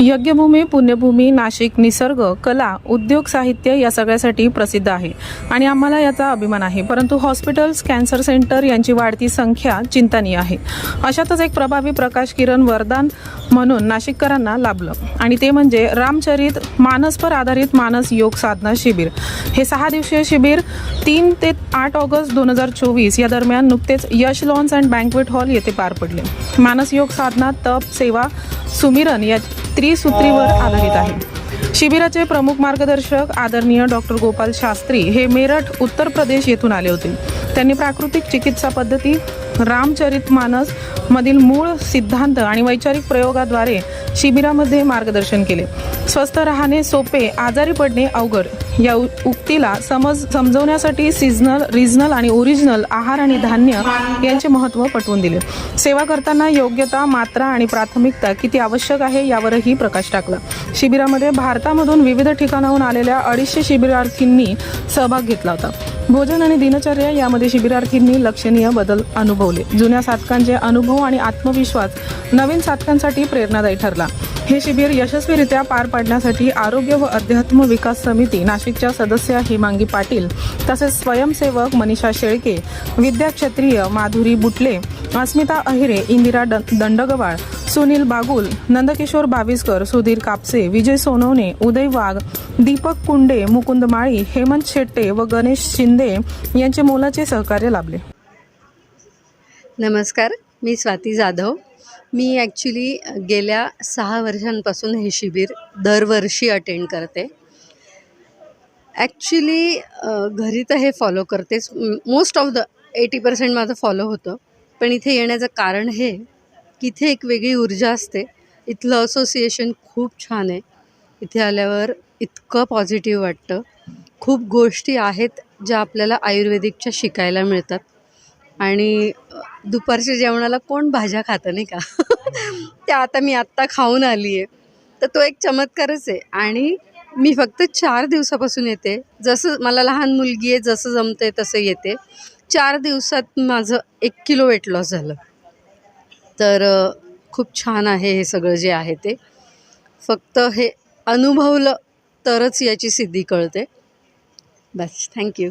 यज्ञभूमी पुण्यभूमी नाशिक निसर्ग कला उद्योग साहित्य या सगळ्यासाठी प्रसिद्ध आहे. आणि आम्हाला याचा अभिमान आहे. परंतु हॉस्पिटल्स कॅन्सर सेंटर यांची वाढती संख्या चिंतनीय आहे. अशातच एक प्रभावी प्रकाश किरण वरदान म्हणून नाशिककरांना लाभलं. आणि ते म्हणजे रामचरित मानसपर आधारित मानस योग साधना शिबिर. हे सहा दिवसीय शिबिर तीन ते आठ ऑगस्ट दोन हजार चोवीस या दरम्यान नुकतेच Yash Lawns and Banquet Hall येथे पार पडले. मानस योग साधना तप सेवा सुमिरन या त्रिसूत्रीवर आधारित आहे. शिबिराचे प्रमुख मार्गदर्शक आदरणीय डॉक्टर गोपाल शास्त्री हे मेरठ उत्तर प्रदेश येथून आले होते. त्यांनी प्राकृतिक चिकित्सा पद्धती रामचरित मानस मधील मूळ सिद्धांत आणि वैचारिक प्रयोगाद्वारे शिबिरामध्ये मार्गदर्शन केले. स्वस्थ राहणे सोपे आजारी पडणे अवघड. या उ- उक्तीला समज समजवण्यासाठी सीझनल रिजनल आणि ओरिजिनल आहार आणि धान्य यांचे महत्त्व पटवून दिले. सेवा करताना योग्यता मात्रा आणि प्राथमिकता किती आवश्यक आहे यावरही प्रकाश टाकला. शिबिरामध्ये भारतामधून विविध ठिकाणाहून आलेल्या अडीचशे शिबिरार्थींनी सहभाग घेतला होता. भोजन आणि दिनचर्या यामध्ये शिबिरार्थींनी लक्षणीय बदल अनुभवले. जुन्या साधकांचे अनुभव आणि आत्मविश्वास नवीन साधकांसाठी प्रेरणादायी ठरला. हे शिबिर यशस्वीरित्या पार पाडण्यासाठी आरोग्य व अध्यात्म विकास समिती नाशिकच्या सदस्य हिमांगी पाटील तसेच स्वयंसेवक मनीषा शेळके विद्या क्षत्रिय माधुरी बुटले अस्मिता अहिरे इंदिरा द- दंडगवाळ सुनील बागुल नंदकिशोर बाविस्कर सुधीर कापसे विजय सोनवणे उदय वाघ दीपक कुंडे मुकुंद माळी हेमंत शेट्टे व गणेश शिंदे यांचे मोलाचे सहकार्य लाभले. नमस्कार मी स्वाती जाधव. मी ॲक्च्युली गेल्या सहा वर्षांपासून हे शिबिर दरवर्षी अटेंड करते. ॲक्च्युली घरी तर हे फॉलो करतेच. Most of the eighty percent माझं फॉलो होतं. पण इथे येण्याचं कारण हे की इथे एक वेगळी ऊर्जा असते. इथलं असोसिएशन खूप छान आहे. इथे आल्यावर इतकं पॉझिटिव्ह वाटतं. खूप गोष्टी आहेत ज्या आपल्याला आयुर्वेदिकच्या शिकायला मिळतात. आणि दुपारच्या जेवणाला कोण भाज्या खातं नाही का? त्या आता मी आत्ता खाऊन आली आहे. तर तो एक चमत्कारच आहे. आणि मी फक्त चार दिवसापासून येते. जसं मला लहान मुलगी आहे जसं जमतं तसं येते. चार दिवसात माझं एक किलो वेट लॉस झालं. तर खूप छान आहे हे सगळं जे आहे ते. फक्त हे अनुभवलं तरच याची सिद्धी कळते. बस थँक्यू